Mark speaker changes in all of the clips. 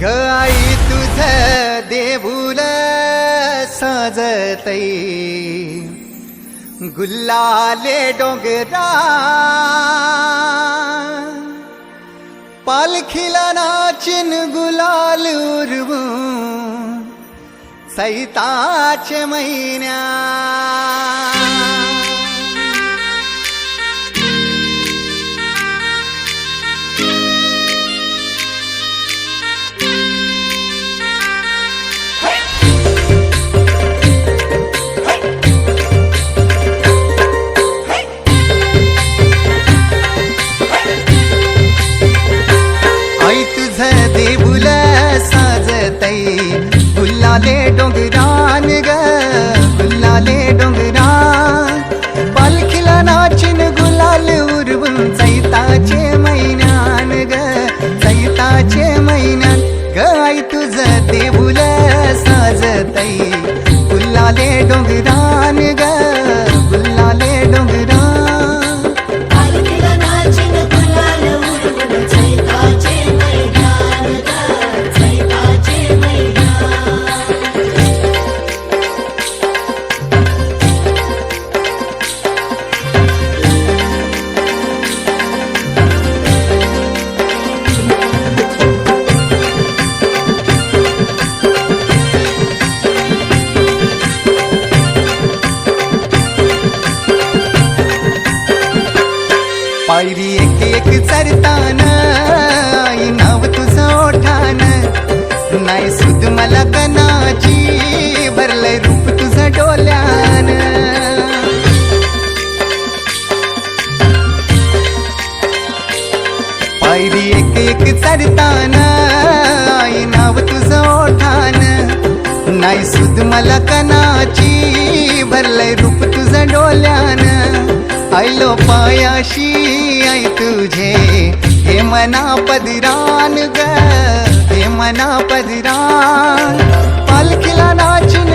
Speaker 1: ग आई तुझ देऊल साजतई. गुल्लाले डोंगरा. पालखीला नाचिन गुलाल उरवू सैताचे महिन्या गुल्लाले पायरी एक एक चरताना आई नाव तुझं ओठान. नाही सुद मला कनाची भरलंय रूप तुझं डोल्यान. पायरी एक एक चरताना आई नाव तुझं ओठान. नाही सुद मला कनाची भरलंय रूप तुझं डोल्यान. आयलो पायाशी आई तुझे। हे मना पदरान ग हे मना पदरान। पालखीला नाचिन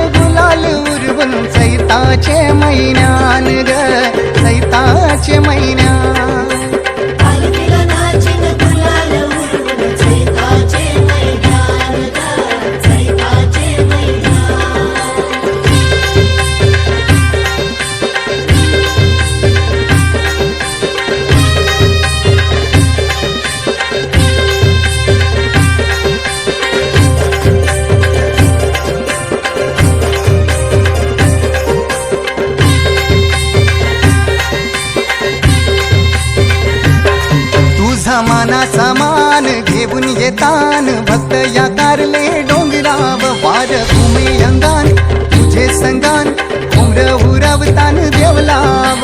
Speaker 1: मना समान घेऊन येतान भक्त या कारले डोंगराव वार उमे अंगान तुझे संगान उमर उरवतान देवलाव.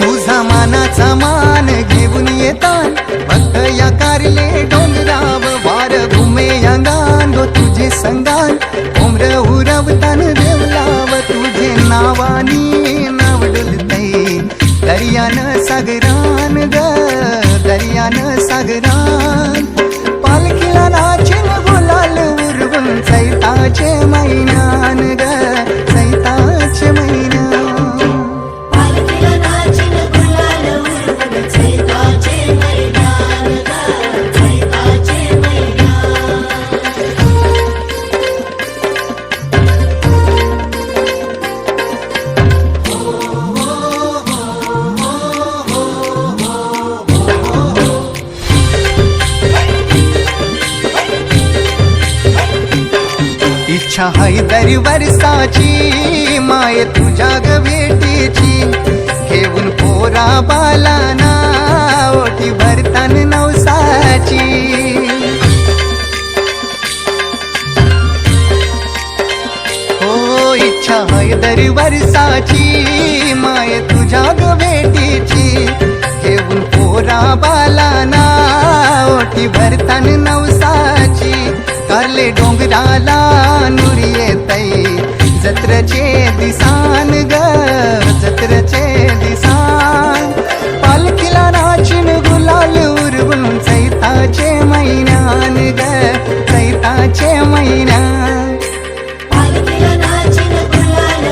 Speaker 1: तुझा मानाचा मान घेऊन येतान भक्त या कारले डोंगराव वार उमे अंगान गो तुझे संगान उमर उरवतान
Speaker 2: देवला
Speaker 1: इच्छा हाय दरी वर्षाची माय तुझ्या ग भेटीची. घेऊन पोरा बालाना ओटी भरतान नवसाची. हो इच्छा हाय दरी वर्षाची माय तुझ्या ग भेटीची. घेऊन पोरा बालाना ओटी भरतान जत्रचे दिसान ग जत्रचे दिसान. पालखीला नाचिन गुलाल उरवून चैताचे महिन्यान ग चैताचे महिन्यान
Speaker 2: पालखीला नाचिन गुलाल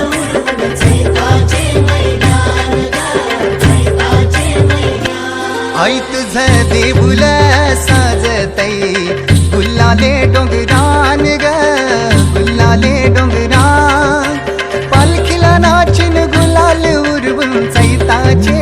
Speaker 2: चैताचे
Speaker 1: महिन्यान